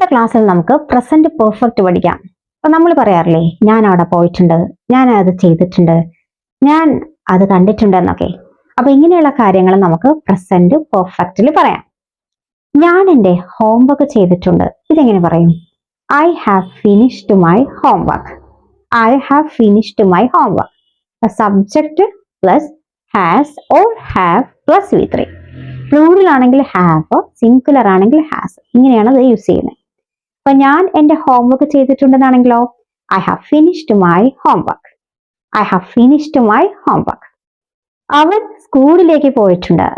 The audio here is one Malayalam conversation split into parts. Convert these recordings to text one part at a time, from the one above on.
ഇന്നത്തെ ക്ലാസ്സിൽ നമുക്ക് പ്രസന്റ് പെർഫെക്റ്റ് പഠിക്കാം. അപ്പൊ നമ്മൾ പറയാറില്ലേ ഞാൻ അവിടെ പോയിട്ടുണ്ട് ഞാൻ അത് ചെയ്തിട്ടുണ്ട് ഞാൻ അത് കണ്ടിട്ടുണ്ട് എന്നൊക്കെ അപ്പൊ ഇങ്ങനെയുള്ള കാര്യങ്ങൾ നമുക്ക് പ്രസന്റ് പെർഫെക്റ്റിൽ പറയാം. ഞാൻ എന്റെ ഹോംവർക്ക് ചെയ്തിട്ടുണ്ട്. ഇതെങ്ങനെ പറയും? I have finished my homework I have finished my homework subject plus has or have plus V three പ്ലൂറിലാണെങ്കിൽ have singular ആണെങ്കിൽ ഹാസ് ഇങ്ങനെയാണ് അത് യൂസ് ചെയ്യുന്നത്. അപ്പൊ ഞാൻ എന്റെ homework ചെയ്തിട്ടുണ്ടെന്നാണെങ്കിലോ? I have finished my homework I have finished my homework അവൻ സ്കൂളിലേക്ക് പോയിട്ടുണ്ട്.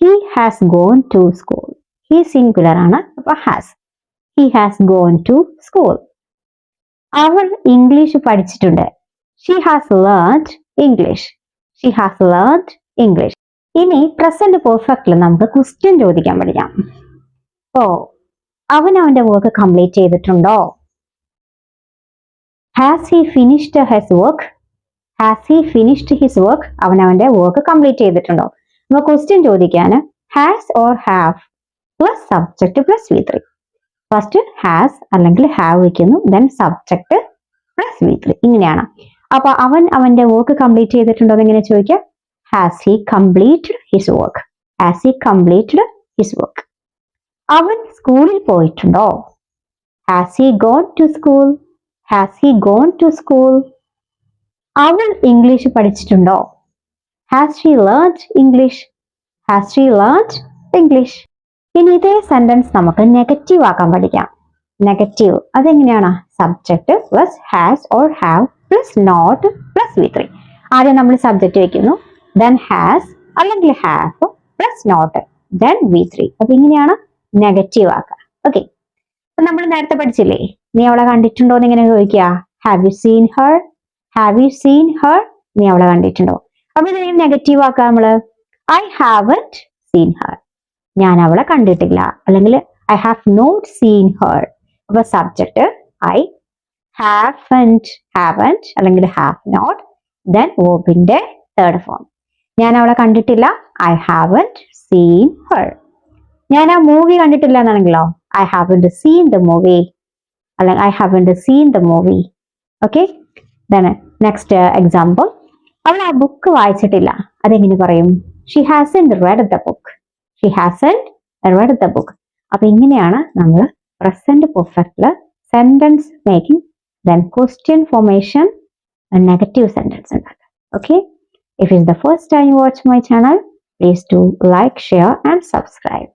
He has gone to school he singular ആണ് അപ്പൊ has he has gone to school അവൾ ഇംഗ്ലീഷ് പഠിച്ചിട്ടുണ്ട്. She has learned English she has learned English ഇനി പ്രസന്റ് പെർഫെക്റ്റിൽ നമുക്ക് ക്വസ്റ്റ്യൻ ചോദിക്കാൻ പഠിക്കാം. ഓ അവൻ അവന്റെ വർക്ക് കംപ്ലീറ്റ് ചെയ്തിട്ടുണ്ടോ? Has he finished his work has he finished his work അവൻ അവന്റെ വർക്ക് കംപ്ലീറ്റ് ചെയ്തിട്ടുണ്ടോ? നമ്മൾ ക്വസ്റ്റ്യൻ ചോദിക്കാൻ has or have plus subject plus V three first has അല്ലെങ്കിൽ ഹാവ് വയ്ക്കുന്നു then subject plus V three ഇങ്ങനെയാണ്. അപ്പൊ അവൻ അവന്റെ വർക്ക് കംപ്ലീറ്റ് ചെയ്തിട്ടുണ്ടോ എന്ന് എങ്ങനെ ചോദിക്കാം? Has he completed his work has he completed his work അവൻ സ്കൂളിൽ പോയിട്ടുണ്ടോ? Has he gone to school has he gone to school അവൾ ഇംഗ്ലീഷ് പഠിച്ചിട്ടുണ്ടോ? Has she learn English has she learn English ഇനി ഇതേ സെന്റൻസ് നമുക്ക് നെഗറ്റീവ് ആക്കാൻ പഠിക്കാം. നെഗറ്റീവ് അതെങ്ങനെയാണ്? Subject plus has or have plus not plus V three ആദ്യം നമ്മൾ സബ്ജക്ട് വെക്കുന്നു. ദെൻ ഹാസ് അല്ലെങ്കിൽ have plus not then V three അപ്പൊ ഇങ്ങനെയാണ് നെഗറ്റീവ് ആക്കുക ഓക്കെ അപ്പൊ നമ്മൾ നേരത്തെ പഠിച്ചില്ലേ? നീ അവളെ കണ്ടിട്ടുണ്ടോ എന്ന് ഇങ്ങനെ ചോദിക്കുക. Have you seen her have you seen her നീ അവളെ കണ്ടിട്ടുണ്ടോ? അപ്പൊ ഇതിനെ നെഗറ്റീവ് ആക്കുക നമ്മൾ. ഐ ഹാവന്റ് സീൻ ഹർ ഞാൻ അവളെ കണ്ടിട്ടില്ല. അല്ലെങ്കിൽ I have not seen her അപ്പൊ സബ്ജക്ട് ഐ ഹാവന്റ് ഹാവന്റ് അല്ലെങ്കിൽ ഹാവ് നോട്ട് ദെൻ ഓബിന്റെ തേർഡ് ഫോം ഞാൻ അവളെ കണ്ടിട്ടില്ല. ഐ ഹാവന്റ് സീൻ ഹർ ഞാൻ ആ മൂവി കണ്ടിട്ടില്ല എന്നാണെങ്കിലോ I have to seen the movie അല്ലെങ്കിൽ I have to seen the movie okay next example അവൾ ആ ബുക്ക് വായിച്ചിട്ടില്ല. അതെങ്ങനെ പറയും? She hasn't read the book she hasn't read the book അപ്പൊ ഇങ്ങനെയാണ് നമ്മൾ present പെർഫെക്റ്റിൽ sentence making then question formation negative sentence ഉണ്ടാക്കുക. Okay if is the first time watch my channel please to like share and subscribe.